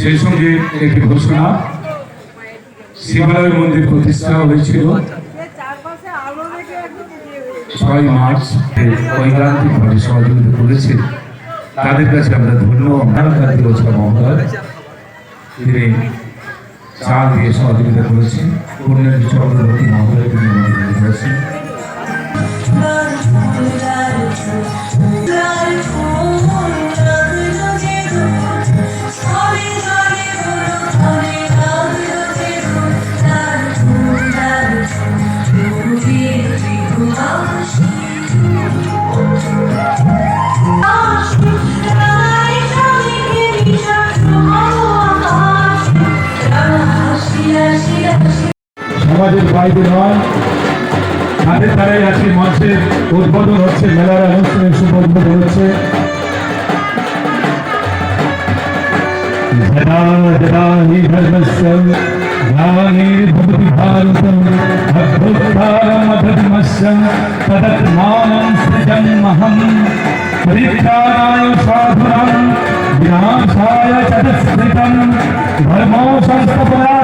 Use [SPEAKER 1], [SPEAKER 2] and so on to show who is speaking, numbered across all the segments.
[SPEAKER 1] সেই সঙ্গে একটি ঘোষণা। শিবালয় মন্দির প্রতিষ্ঠা হয়েছিল। ছয় মার্চ ঐকান্তিকভাবে সহযোগিতা করেছে তাদের কাছে আমরা ধন্য। কান্তি তিনি চাল দিয়ে সহযোগিতা করেছেন। কন্যাদি চক্রবর্তী মহোদয় তিনি করেছেন সমাজের বাইরে নয়। তাদের দ্বারাই আজকে মঞ্চের উদ্বোধন হচ্ছে, মেলার অনুষ্ঠানের শুভ হচ্ছে। যদা সংস্থাপনার্থায়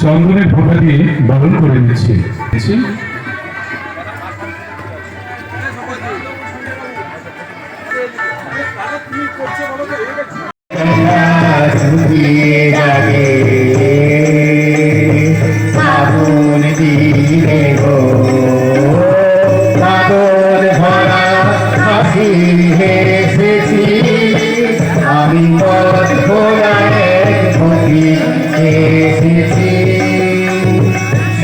[SPEAKER 1] চন্দনের ফোটা দিয়ে বরণ করে
[SPEAKER 2] হেসেছি আমি পথ ভোলায় এসেছি।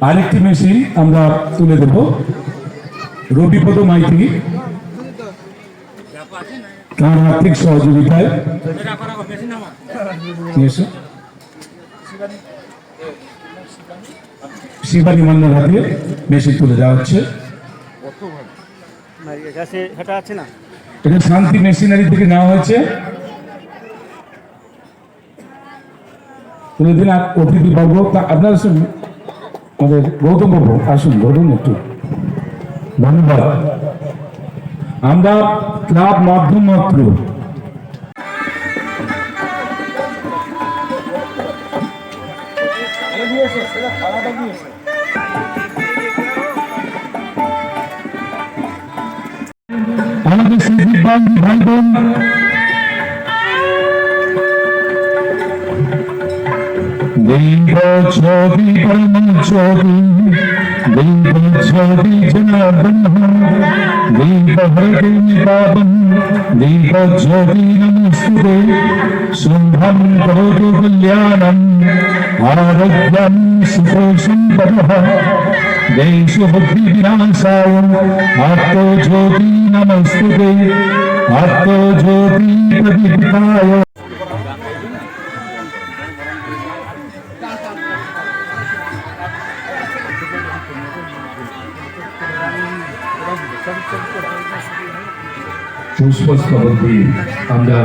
[SPEAKER 1] আরেকটি মেশিন আমরা তুলে দেব রবিপদ মাইতি। তার আর্থিক সহযোগিতায়। শিবানী মান্নার হাতে মেশিন তুলে দেওয়া হচ্ছে। এটা শান্তি মেশিনারি থেকে নেওয়া হয়েছে। কোনোদিন আর অতিথি বর্গ। তা- আপনারা শুনুন। আমাদের গৌতম বাবু আসুন ধরুন একটু। ধন্যবাদ। আমরা ক্লাব মাধ্যম মাত্র আমাদের ভাই বোন দীপ ছবি পরম ছবি দীপ ছবি জনার্দন দীপ হৃদয় পাবন দীপ ছবি নমস্তুতে শুভম কरोतु কল্যাণম আরোগ্যম সুখোষম পরহ দেশ বুদ্ধি বিনাশায়, আত্মজ্যোতি নমস্তুতে আত্মজ্যোতি প্রদীপ্তায়। পুষ্পস্তবক দিয়ে আমরা